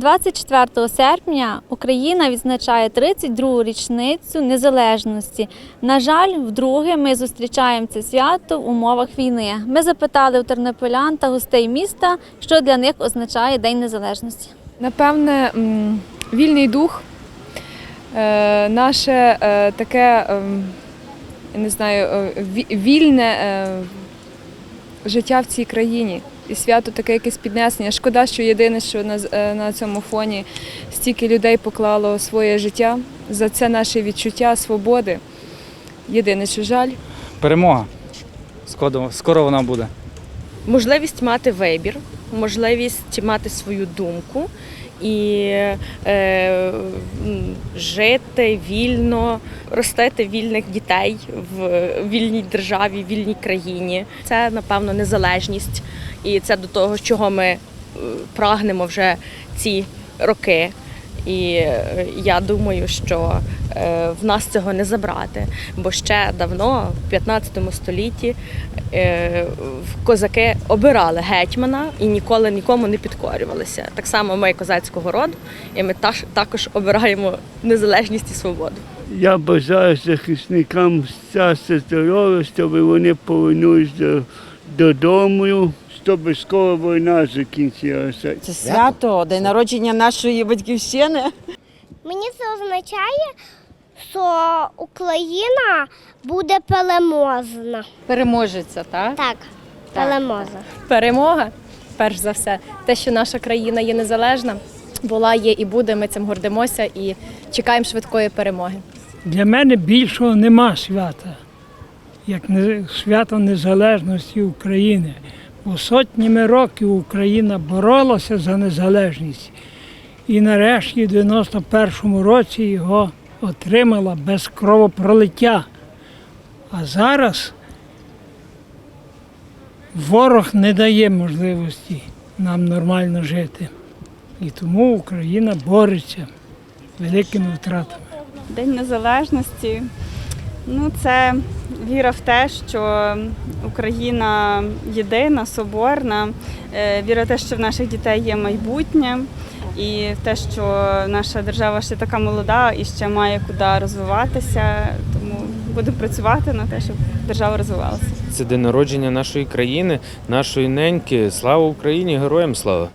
24 серпня Україна відзначає 32-гу річницю незалежності. На жаль, вдруге ми зустрічаємо це свято в умовах війни. Ми запитали у тернополян та гостей міста, що для них означає День Незалежності. Напевне, вільний дух, е, наше е, таке, ем, не знаю, е, вільне життя в цій країні. І свято таке якесь піднесення. Шкода, що єдине, що на, е, на цьому фоні стільки людей поклало своє життя за це наше відчуття свободи. Єдине, що жаль. Перемога. Скоро, скоро вона буде. можливість мати вибір, можливість мати свою думку і е, жити вільно, ростити вільних дітей в вільній державі, вільній країні. Це, напевно, незалежність, і це до того, чого ми е, прагнемо вже ці роки. І е, я думаю, що е, в нас цього не забрати, бо ще давно, в 15 столітті, е, козаки обирали гетьмана і ніколи нікому не підкорювалися. Так само ми козацького роду, і ми також обираємо незалежність і свободу. Я бажаю захисникам щастя, здоров'я, щоб вони повернулися додому, щоб скоро війна закінчилася. Це свято, день народження нашої батьківщини. Мені це означає, що Україна буде переможна. переможеться, так? Так, переможна. перемога, перш за все, те, що наша країна є незалежна, була, є і буде. Ми цим гордимося і чекаємо швидкої перемоги. Для мене більшого нема свята, як свято Незалежності України. Бо сотнями років Україна боролася за незалежність і нарешті в 91-му році його отримала без кровопролиття. А зараз ворог не дає можливості нам нормально жити. І тому Україна бореться великими втратами. День Незалежності. Ну, це віра в те, що Україна єдина, соборна, е, віра в те, що в наших дітей є майбутнє, і в те, що наша держава ще така молода і ще має куди розвиватися. Тому будемо працювати на те, щоб держава розвивалася. Це день народження нашої країни, нашої неньки. Слава Україні, героям слава!